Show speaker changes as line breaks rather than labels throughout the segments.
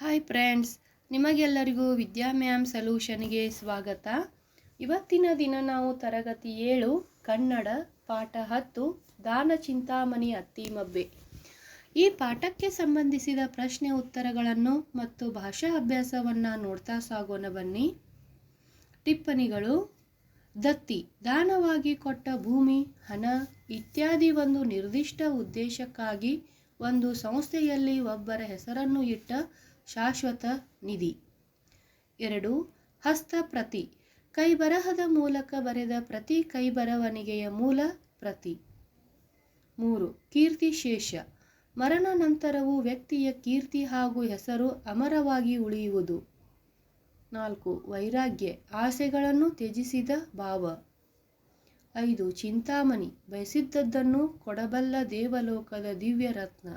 Hi friends ನಿಮಗೆಲ್ಲರಿಗೂ ವಿದ್ಯಾ ma'am ಸೊಲ್ಯೂಷನ್ಗೆ ಸ್ವಾಗತ. ಇವತ್ತಿನ ದಿನ ನಾವು ತರಗತಿ ಏಳು, ಕನ್ನಡ, ಪಾಠ ಹತ್ತು, ದಾನ ಚಿಂತಾಮಣಿ ಅತ್ತಿಮಬ್ಬೆ ಈ ಪಾಠಕ್ಕೆ ಸಂಬಂಧಿಸಿದ ಪ್ರಶ್ನೆ ಉತ್ತರಗಳನ್ನು ಮತ್ತು ಭಾಷಾ ಅಭ್ಯಾಸವನ್ನು ನೋಡ್ತಾ ಸಾಗೋಣ ಬನ್ನಿ. ಟಿಪ್ಪಣಿಗಳು, ದತ್ತಿ, ದಾನವಾಗಿ ಕೊಟ್ಟ ಭೂಮಿ, ಹಣ ಇತ್ಯಾದಿ ಒಂದು ನಿರ್ದಿಷ್ಟ ಉದ್ದೇಶಕ್ಕಾಗಿ ಒಂದು ಸಂಸ್ಥೆಯಲ್ಲಿ ಒಬ್ಬರ ಹೆಸರನ್ನು ಇಟ್ಟ ಶಾಶ್ವತ ನಿಧಿ. ಎರಡು ಹಸ್ತಪ್ರತಿ ಕೈಬರಹದ ಮೂಲಕ ಬರೆದ ಪ್ರತಿ ಕೈಬರವಣಿಗೆಯ ಮೂಲ ಪ್ರತಿ. ಮೂರು ಕೀರ್ತಿಶೇಷ ಮರಣ ನಂತರವೂ ವ್ಯಕ್ತಿಯ ಕೀರ್ತಿ ಹಾಗೂ ಹೆಸರು ಅಮರವಾಗಿ ಉಳಿಯುವುದು. ನಾಲ್ಕು, ವೈರಾಗ್ಯ. ಆಸೆಗಳನ್ನು ತ್ಯಜಿಸಿದ ಭಾವ. ಐದು, ಚಿಂತಾಮಣಿ. ಬಯಸಿದ್ದದ್ದನ್ನು ಕೊಡಬಲ್ಲ ದೇವಲೋಕದ ದಿವ್ಯ ರತ್ನ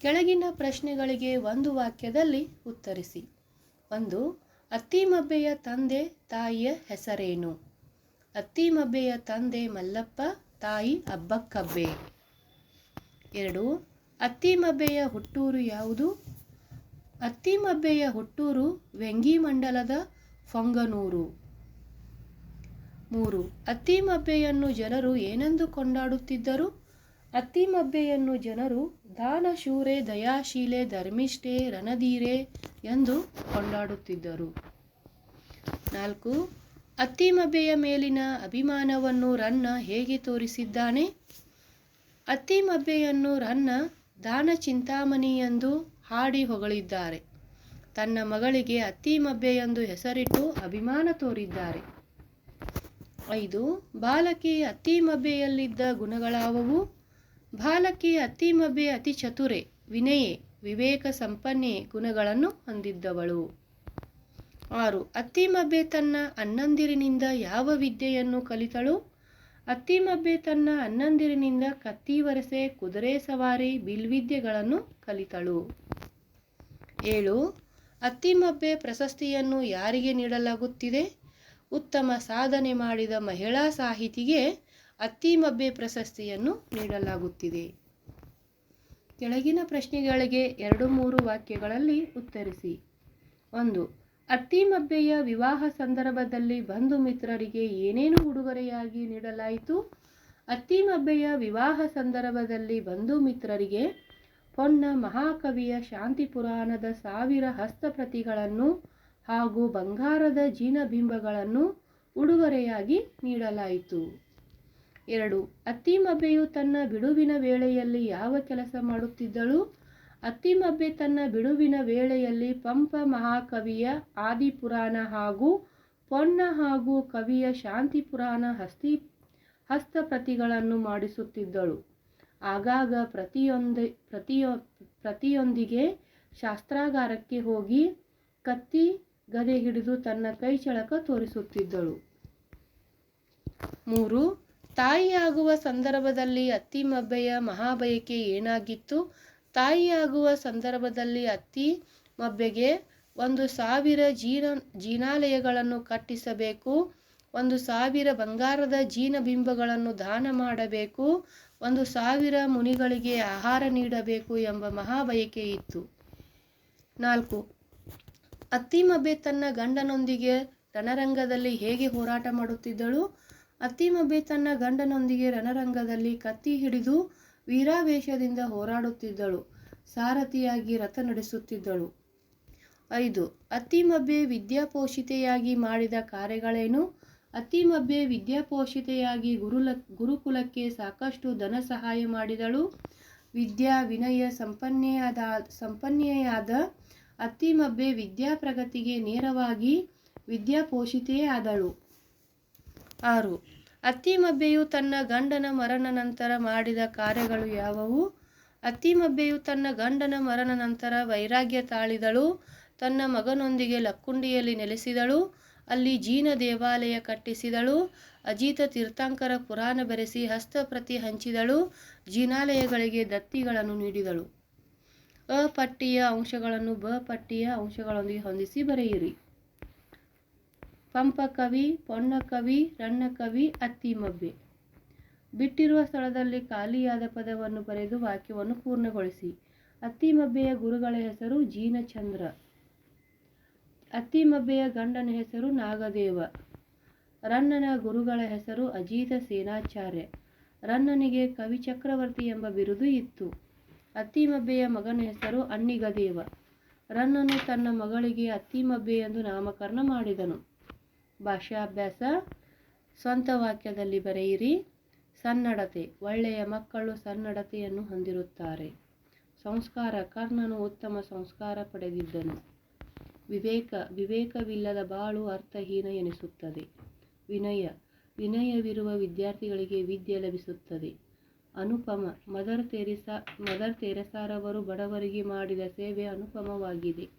ಕೆಳಗಿನ ಪ್ರಶ್ನೆಗಳಿಗೆ ಒಂದು ವಾಕ್ಯದಲ್ಲಿ ಉತ್ತರಿಸಿ. ಒಂದು ಅತ್ತಿಮಬ್ಬೆಯ ತಂದೆ ತಾಯಿಯ ಹೆಸರೇನು? ಅತ್ತಿಮಬ್ಬೆಯ ತಂದೆ ಮಲ್ಲಪ್ಪ, ತಾಯಿ ಅಬ್ಬಕ್ಕಬ್ಬೆ. ಎರಡು ಅತ್ತಿಮಬ್ಬೆಯ ಹುಟ್ಟೂರು ಯಾವುದು? ಅತ್ತಿಮಬ್ಬೆಯ ಹುಟ್ಟೂರು ವೆಂಗಿಮಂಡಲದ ಫೊಂಗನೂರು. ಮೂರು ಅತ್ತಿಮಬ್ಬೆಯನ್ನು ಜನರು ಏನೆಂದು ಕೊಂಡಾಡುತ್ತಿದ್ದರು? ಅತ್ತಿಮಬ್ಬೆಯನ್ನು ಜನರು ದಾನಶೂರೆ ದಯಾಶೀಲೆ ಧರ್ಮಿಷ್ಠೆ ರಣಧೀರೆ ಎಂದು ಕೊಂಡಾಡುತ್ತಿದ್ದರು. ನಾಲ್ಕು ಅತ್ತಿಮಬ್ಬೆಯ ಮೇಲಿನ ಅಭಿಮಾನವನ್ನು ರನ್ನ ಹೇಗೆ ತೋರಿಸಿದ್ದಾನೆ? ಅತ್ತಿಮಬ್ಬೆಯನ್ನು ರನ್ನ ದಾನ ಚಿಂತಾಮಣಿ ಎಂದು ಹಾಡಿ ಹೊಗಳಿದ್ದಾರೆ. ತನ್ನ ಮಗಳಿಗೆ ಅತ್ತಿಮಬ್ಬೆ ಎಂದು ಹೆಸರಿಟ್ಟು ಅಭಿಮಾನ ತೋರಿದ್ದಾರೆ. ಐದು, ಬಾಲಕಿ ಅತ್ತಿಮಬ್ಬೆಯಲ್ಲಿದ್ದ ಗುಣಗಳಾವವು? ಬಾಲಕಿ ಅತ್ತಿಮಬ್ಬೆ ಅತಿ ಚತುರೆ, ವಿನಯೆ, ವಿವೇಕ ಸಂಪನ್ನೆ ಗುಣಗಳನ್ನು ಹೊಂದಿದ್ದವಳು. ಆರು ಅತ್ತಿಮಬ್ಬೆ ತನ್ನ ಅನ್ನಂದಿರಿನಿಂದ ಯಾವ ವಿದ್ಯೆಯನ್ನು ಕಲಿತಳು? ಅತ್ತಿಮಬ್ಬೆ ತನ್ನ ಅನ್ನಂದಿರಿನಿಂದ ಕತ್ತಿ ವರಸೆ, ಕುದುರೆ ಸವಾರಿ ಬಿಲ್ವಿದ್ಯೆಗಳನ್ನು ಕಲಿತಳು. ಏಳು ಅತ್ತಿಮಬ್ಬೆ ಪ್ರಶಸ್ತಿಯನ್ನು ಯಾರಿಗೆ ನೀಡಲಾಗುತ್ತಿದೆ? ಉತ್ತಮ ಸಾಧನೆ ಮಾಡಿದ ಮಹಿಳಾ ಸಾಹಿತಿಗೆ ಅತ್ತಿಮಬ್ಬೆ ಪ್ರಶಸ್ತಿಯನ್ನು ನೀಡಲಾಗುತ್ತಿದೆ. ಕೆಳಗಿನ ಪ್ರಶ್ನೆಗಳಿಗೆ ಎರಡು ಮೂರು ವಾಕ್ಯಗಳಲ್ಲಿ ಉತ್ತರಿಸಿ. ಒಂದು ಅತ್ತಿಮಬ್ಬೆಯ ವಿವಾಹ ಸಂದರ್ಭದಲ್ಲಿ ಬಂಧು ಮಿತ್ರರಿಗೆ ಏನೇನು ಉಡುಗೊರೆಯಾಗಿ ನೀಡಲಾಯಿತು? ಅತ್ತಿಮಬ್ಬೆಯ ವಿವಾಹ ಸಂದರ್ಭದಲ್ಲಿ ಬಂಧು ಮಿತ್ರರಿಗೆ ಪೊನ್ನ ಮಹಾಕವಿಯ ಶಾಂತಿ ಪುರಾಣದ ಸಾವಿರ ಹಸ್ತಪ್ರತಿಗಳನ್ನು ಹಾಗೂ ಬಂಗಾರದ ಜೀನಬಿಂಬಗಳನ್ನು ಉಡುಗೊರೆಯಾಗಿ ನೀಡಲಾಯಿತು. ಎರಡು, ಅತ್ತಿಮಬ್ಬೆಯು ತನ್ನ ಬಿಡುವಿನ ವೇಳೆಯಲ್ಲಿ ಯಾವ ಕೆಲಸ ಮಾಡುತ್ತಿದ್ದಳು? ಅತ್ತಿಮಬ್ಬೆ ತನ್ನ ಬಿಡುವಿನ ವೇಳೆಯಲ್ಲಿ ಪಂಪ ಮಹಾಕವಿಯ ಆದಿಪುರಾಣ ಹಾಗೂ ಪೊನ್ನ ಹಾಗೂ ಕವಿಯ ಶಾಂತಿ ಪುರಾಣ ಹಸ್ತಿ, ಹಸ್ತಪ್ರತಿಗಳನ್ನು ಮಾಡಿಸುತ್ತಿದ್ದಳು. ಆಗಾಗ ಪ್ರತಿಯೊಂದ, ಪ್ರತಿಯೊ, ಪ್ರತಿಯೊಂದಿಗೆ ಶಾಸ್ತ್ರಾಗಾರಕ್ಕೆ ಹೋಗಿ ಕತ್ತಿ ಗದೆ ಹಿಡಿದು ತನ್ನ ಕೈಚಳಕ ತೋರಿಸುತ್ತಿದ್ದಳು. ಮೂರು ತಾಯಿಯಾಗುವ ಸಂದರ್ಭದಲ್ಲಿ ಅತ್ತಿಮಬ್ಬೆಯ ಮಹಾಬಯಕೆ ಏನಾಗಿತ್ತು? ತಾಯಿಯಾಗುವ ಸಂದರ್ಭದಲ್ಲಿ ಅತ್ತಿ ಮಬ್ಬೆಗೆ ಒಂದು ಸಾವಿರ ಜೀನ, ಜೀನಾಲಯಗಳನ್ನು ಕಟ್ಟಿಸಬೇಕು, ಒಂದು ಸಾವಿರ ಬಂಗಾರದ ಜೀನಬಿಂಬಗಳನ್ನು ದಾನ ಮಾಡಬೇಕು, ಒಂದು ಸಾವಿರ ಮುನಿಗಳಿಗೆ ಆಹಾರ ನೀಡಬೇಕು ಎಂಬ ಮಹಾಬಯಕೆ ಇತ್ತು. ನಾಲ್ಕು. ಅತ್ತಿಮಬ್ಬೆ ತನ್ನ ಗಂಡನೊಂದಿಗೆ ರಣರಂಗದಲ್ಲಿ ಹೇಗೆ ಹೋರಾಟ ಮಾಡುತ್ತಿದ್ದಳು? ಅತ್ತಿಮಬ್ಬೆ ತನ್ನ ಗಂಡನೊಂದಿಗೆ ರಣರಂಗದಲ್ಲಿ ಕತ್ತಿ ಹಿಡಿದು ವೀರಾವೇಶದಿಂದ ಹೋರಾಡುತ್ತಿದ್ದಳು. ಸಾರಥಿಯಾಗಿ ರಥ ನಡೆಸುತ್ತಿದ್ದಳು. ಐದು. ಅತ್ತಿಮಬ್ಬೆ ವಿದ್ಯಾಪೋಷಿತೆಯಾಗಿ ಮಾಡಿದ ಕಾರ್ಯಗಳೇನು? ಅತ್ತಿಮಬ್ಬೆ ವಿದ್ಯಾಪೋಷಿತೆಯಾಗಿ ಗುರುಲ, ಗುರುಕುಲಕ್ಕೆ ಸಾಕಷ್ಟು ಧನ ಸಹಾಯ ಮಾಡಿದಳು. ವಿದ್ಯಾ ವಿನಯ ಸಂಪನ್ನೆಯಾದ ಸಂಪನ್ನೆಯಾದ ಅತ್ತಿಮಬ್ಬೆ ವಿದ್ಯಾಪ್ರಗತಿಗೆ ನೇರವಾಗಿ ವಿದ್ಯಾಪೋಷಿತೆಯೇ ಆದಳು ಆರು. ಅತ್ತಿಮಬ್ಬೆಯು ತನ್ನ ಗಂಡನ ಮರಣ ನಂತರ ಮಾಡಿದ ಕಾರ್ಯಗಳು ಯಾವುವು? ಅತ್ತಿಮಬ್ಬೆಯು ತನ್ನ ಗಂಡನ ಮರಣ ನಂತರ ವೈರಾಗ್ಯ ತಾಳಿದಳು. ತನ್ನ ಮಗನೊಂದಿಗೆ ಲಕ್ಕುಂಡಿಯಲ್ಲಿ ನೆಲೆಸಿದಳು. ಅಲ್ಲಿ ಜೀನ ದೇವಾಲಯ ಕಟ್ಟಿಸಿದಳು. ಅಜಿತ ತೀರ್ಥಂಕರ ಪುರಾಣ ಬೆರೆಸಿ ಹಸ್ತಪ್ರತಿ ಹಂಚಿದಳು ಜೀನಾಲಯಗಳಿಗೆ ದತ್ತಿಗಳನ್ನು ನೀಡಿದಳು. ಅ ಪಟ್ಟಿಯ ಅಂಶಗಳನ್ನು ಬ ಪಟ್ಟಿಯ ಅಂಶಗಳೊಂದಿಗೆ ಹೊಂದಿಸಿ ಬರೆಯಿರಿ. ಪಂಪಕವಿ, ಪೊನ್ನಕವಿ, ರನ್ನಕವಿ, ಅತ್ತಿಮಬ್ಬೆ. ಬಿಟ್ಟಿರುವ ಸ್ಥಳದಲ್ಲಿ ಖಾಲಿಯಾದ ಪದವನ್ನು ಬರೆದು ವಾಕ್ಯವನ್ನು ಪೂರ್ಣಗೊಳಿಸಿ. ಅತ್ತಿಮಬ್ಬೆಯ ಗುರುಗಳ ಹೆಸರು ಜೀನಚಂದ್ರ. ಅತ್ತಿಮಬ್ಬೆಯ ಗಂಡನ ಹೆಸರು ನಾಗದೇವ. ರನ್ನನ ಗುರುಗಳ ಹೆಸರು ಅಜೀತ ಸೇನಾಚಾರ್ಯ. ರನ್ನನಿಗೆ ಕವಿ ಚಕ್ರವರ್ತಿ ಎಂಬ ಬಿರುದು ಇತ್ತು. ಅತ್ತಿಮಬ್ಬೆಯ ಮಗನ ಹೆಸರು ಅನ್ನಿಗದೇವ ರನ್ನನು ತನ್ನ ಮಗಳಿಗೆ ಅತ್ತಿಮಬ್ಬೆ ಎಂದು ನಾಮಕರಣ ಮಾಡಿದನು. ಭಾಷಾಭ್ಯಾಸ, ಸ್ವಂತ ವಾಕ್ಯದಲ್ಲಿ ಬರೆಯಿರಿ. ಸನ್ನಡತೆ, ಒಳ್ಳೆಯ ಮಕ್ಕಳು ಸನ್ನಡತೆಯನ್ನು ಹೊಂದಿರುತ್ತಾರೆ. ಸಂಸ್ಕಾರ, ಕರ್ಣನು ಉತ್ತಮ ಸಂಸ್ಕಾರ ಪಡೆದಿದ್ದನು. ವಿವೇಕ, ವಿವೇಕವಿಲ್ಲದ ಬಾಳು ಅರ್ಥಹೀನ ಎನಿಸುತ್ತದೆ. ವಿನಯ, ವಿನಯವಿರುವ ವಿದ್ಯಾರ್ಥಿಗಳಿಗೆ ವಿದ್ಯೆ ಲಭಿಸುತ್ತದೆ. ಅನುಪಮ, ಮದರ್ ತೆರೆಸಾ, ಮದರ್ ತೆರೆಸಾರವರು ಬಡವರಿಗೆ ಮಾಡಿದ ಸೇವೆ ಅನುಪಮವಾಗಿದೆ.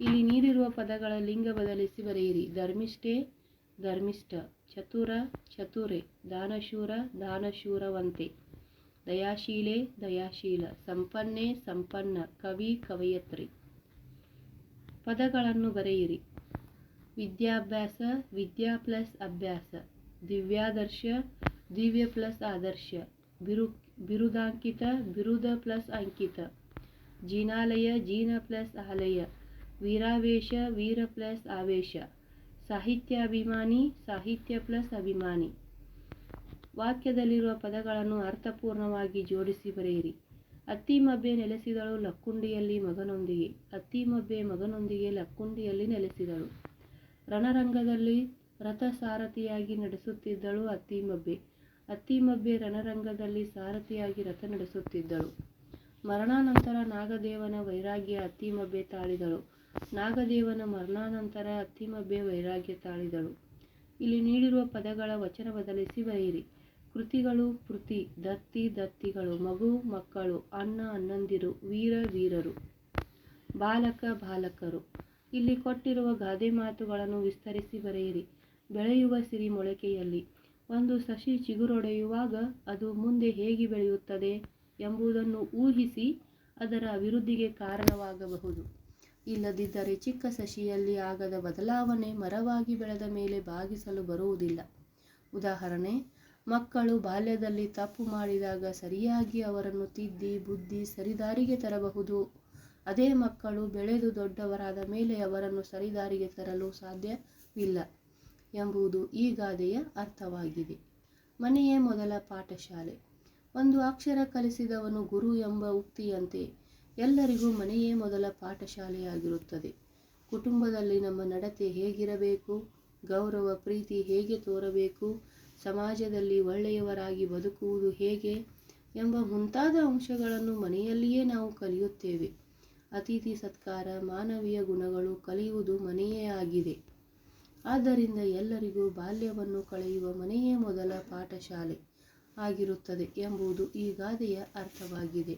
ಇಲ್ಲಿ ನೀಡಿರುವ ಪದಗಳ ಲಿಂಗ ಬದಲಿಸಿ ಬರೆಯಿರಿ. ಧರ್ಮಿಷ್ಠೆ, ಧರ್ಮಿಷ್ಠ, ಚತುರ, ಚತುರೆ, ದಾನಶೂರ, ದಾನಶೂರವಂತೆ. ದಯಾಶೀಲೆ, ದಯಾಶೀಲ, ಸಂಪನ್ನೆ, ಸಂಪನ್ನ, ಕವಿ, ಕವಯತ್ರಿ. ಪದಗಳನ್ನು ಬರೆಯಿರಿ. ವಿದ್ಯಾಭ್ಯಾಸ, ವಿದ್ಯಾ ಪ್ಲಸ್ ಅಭ್ಯಾಸ. ದಿವ್ಯಾದರ್ಶ, ದಿವ್ಯ ಪ್ಲಸ್ ಆದರ್ಶ. ಬಿರು, ಬಿರುದಾಂಕಿತ, ಬಿರುದ ಪ್ಲಸ್ ಅಂಕಿತ. ಜೀನಾಲಯ, ಜೀನ ಪ್ಲಸ್ ಆಲಯ. ವೀರಾವೇಶ, ವೀರ ಪ್ಲಸ್ ಆವೇಶ. ಸಾಹಿತ್ಯಾಭಿಮಾನಿ, ಸಾಹಿತ್ಯ ಪ್ಲಸ್ ಅಭಿಮಾನಿ. ವಾಕ್ಯದಲ್ಲಿರುವ ಪದಗಳನ್ನು ಅರ್ಥಪೂರ್ಣವಾಗಿ ಜೋಡಿಸಿ ಬರೆಯಿರಿ. ಅತ್ತಿಮಬ್ಬೆ ನೆಲೆಸಿದಳು ಲಕ್ಕುಂಡಿಯಲ್ಲಿ ಮಗನೊಂದಿಗೆ. ಅತ್ತಿಮಬ್ಬೆ ಮಗನೊಂದಿಗೆ ಲಕ್ಕುಂಡಿಯಲ್ಲಿ ನೆಲೆಸಿದಳು. ರಣರಂಗದಲ್ಲಿ ರಥ ಸಾರಥಿಯಾಗಿ ನಡೆಸುತ್ತಿದ್ದಳು ಅತ್ತಿಮಬ್ಬೆ ಅತ್ತಿಮಬ್ಬೆ ರಣರಂಗದಲ್ಲಿ ಸಾರಥಿಯಾಗಿ ರಥ ನಡೆಸುತ್ತಿದ್ದಳು. ಮರಣಾನಂತರ ನಾಗದೇವನ ವೈರಾಗ್ಯ ಅತ್ತಿಮಬ್ಬೆ ತಾಳಿದಳು. ನಾಗದೇವನ ಮರಣಾನಂತರ ಅತ್ತಿಮಬ್ಬೆ ವೈರಾಗ್ಯ ತಾಳಿದಳು. ಇಲ್ಲಿ ನೀಡಿರುವ ಪದಗಳ ವಚನ ಬದಲಿಸಿ ಬರೆಯಿರಿ. ಕೃತಿಗಳು ಕೃತಿ ದತ್ತಿ, ದತ್ತಿಗಳು, ಮಗು, ಮಕ್ಕಳು, ಅಣ್ಣ, ಅಣ್ಣಂದಿರು, ವೀರ, ವೀರರು, ಬಾಲಕ, ಬಾಲಕರು. ಇಲ್ಲಿ ಕೊಟ್ಟಿರುವ ಗಾದೆ ಮಾತುಗಳನ್ನು ವಿಸ್ತರಿಸಿ ಬರೆಯಿರಿ. ಬೆಳೆಯುವ ಸಿರಿ ಮೊಳಕೆಯಲ್ಲಿ. ಒಂದು ಸಸಿ ಚಿಗುರೊಡೆಯುವಾಗ ಅದು ಮುಂದೆ ಹೇಗೆ ಬೆಳೆಯುತ್ತದೆ ಎಂಬುದನ್ನು ಊಹಿಸಿ ಅದರ ಅಭಿವೃದ್ಧಿಗೆ ಕಾರಣವಾಗಬಹುದು. ಇಲ್ಲದಿದ್ದರೆ ಚಿಕ್ಕ ಸಸಿಯಲ್ಲಿ ಆಗದ ಬದಲಾವಣೆ ಮರವಾಗಿ ಬೆಳೆದ ಮೇಲೆ ಬಾಗಿಸಲು ಬರುವುದಿಲ್ಲ. ಉದಾಹರಣೆ, ಮಕ್ಕಳು ಬಾಲ್ಯದಲ್ಲಿ ತಪ್ಪು ಮಾಡಿದಾಗ ಸರಿಯಾಗಿ ಅವರನ್ನು ತಿದ್ದಿ ಬುದ್ಧಿ ಸರಿದಾರಿಗೆ ತರಬಹುದು. ಅದೇ ಮಕ್ಕಳು ಬೆಳೆದು ದೊಡ್ಡವರಾದ ಮೇಲೆ ಅವರನ್ನು ಸರಿದಾರಿಗೆ ತರಲು ಸಾಧ್ಯವಿಲ್ಲ ಎಂಬುದು ಈ ಗಾದೆಯ ಅರ್ಥವಾಗಿದೆ. ಮನೆಯೇ ಮೊದಲ ಪಾಠಶಾಲೆ. ಒಂದು ಅಕ್ಷರ ಕಲಿಸಿದವನು ಗುರು ಎಂಬ ಉಕ್ತಿಯಂತೆ ಎಲ್ಲರಿಗೂ ಮನೆಯೇ ಮೊದಲ ಪಾಠಶಾಲೆಯಾಗಿರುತ್ತದೆ. ಕುಟುಂಬದಲ್ಲಿ ನಮ್ಮ ನಡತೆ ಹೇಗಿರಬೇಕು? ಗೌರವ, ಪ್ರೀತಿ ಹೇಗೆ ತೋರಬೇಕು? ಸಮಾಜದಲ್ಲಿ ಒಳ್ಳೆಯವರಾಗಿ ಬದುಕುವುದು ಹೇಗೆ ಎಂಬ ಮುಂತಾದ ಅಂಶಗಳನ್ನು ಮನೆಯಲ್ಲಿಯೇ ನಾವು ಕಲಿಯುತ್ತೇವೆ. ಅತಿಥಿ ಸತ್ಕಾರ, ಮಾನವೀಯ ಗುಣಗಳು ಕಲಿಯುವುದು ಮನೆಯೇ ಆಗಿದೆ. ಆದ್ದರಿಂದ ಎಲ್ಲರಿಗೂ ಬಾಲ್ಯವನ್ನು ಕಳೆಯುವ ಮನೆಯೇ ಮೊದಲ ಪಾಠಶಾಲೆ ಆಗಿರುತ್ತದೆ ಎಂಬುದು ಈ ಗಾದೆಯ ಅರ್ಥವಾಗಿದೆ.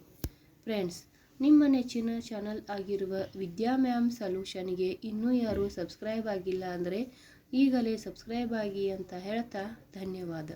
ಫ್ರೆಂಡ್ಸ್ ನಿಮ್ಮ ನೆಚ್ಚಿನ ಚಾನಲ್ ಆಗಿರುವ ವಿದ್ಯಾ ಮ್ಯಾಮ್ ಸೊಲ್ಯೂಷನ್ಗೆ ಇನ್ನೂ ಯಾರೂ ಸಬ್ಸ್ಕ್ರೈಬ್ ಆಗಿಲ್ಲ ಅಂದರೆ ಈಗಲೇ ಸಬ್ಸ್ಕ್ರೈಬ್ ಆಗಿ ಅಂತ ಹೇಳ್ತಾ ಧನ್ಯವಾದ.